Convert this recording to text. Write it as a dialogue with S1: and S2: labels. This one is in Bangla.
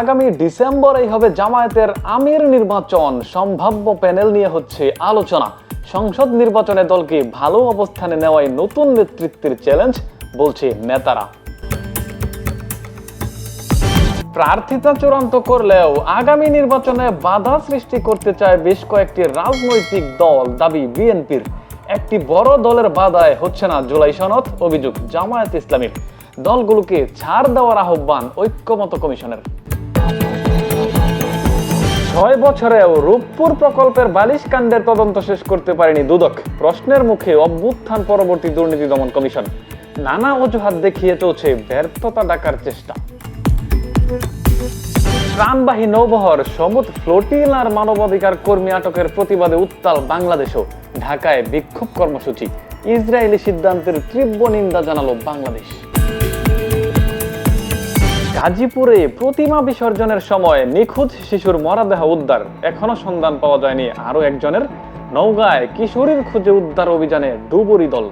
S1: আগামী ডিসেম্বরেই হবে জামায়াতের আমির নির্বাচন। সম্ভাব্য প্যানেল নিয়ে হচ্ছে আলোচনা। সংসদ নির্বাচনে দলকে ভালো অবস্থানে নেওয়াই নতুন নেতৃত্বের চ্যালেঞ্জ বলছে নেতারা। প্রার্থিতা চূড়ান্ত করলেও আগামী নির্বাচনে বাধা সৃষ্টি করতে চায় বেশ কয়েকটি রাজনৈতিক দল, দাবি বিএনপির। একটি বড় দলের বাধায় হচ্ছে না জুলাই সনদ, অভিযোগ জামায়াত ইসলামীর। দলগুলোকে ছাড় দেওয়ার আহ্বান ঐক্যমত কমিশনের। ছয় বছরেও রূপপুর প্রকল্পের বালিশ কাণ্ডের তদন্ত শেষ করতে পারেনি দুদক। প্রশ্নের মুখে অভ্যুত্থান পরবর্তী দুর্নীতি দমন কমিশন। নানা অজুহাত দেখিয়ে চলছে ব্যর্থতা ডাকার চেষ্টা। প্রাণবাহী নৌবহর সমুদ ফ্লোটিলার মানবাধিকার কর্মী আটকের প্রতিবাদে উত্তাল বাংলাদেশও। ঢাকায় বিক্ষোভ কর্মসূচি। ইসরায়েলি সিদ্ধান্তের তীব্র নিন্দা জানালো বাংলাদেশ। গাজীপুরে প্রতিমা বিসর্জনের সময় নিখোঁজ শিশুর মরাদেহ উদ্ধার। এখনও সন্ধান পাওয়া যায়নি। আরও একজনের নওগাঁয় কিশোরীর খুঁজে উদ্ধার অভিযানে ডুবুরি দল।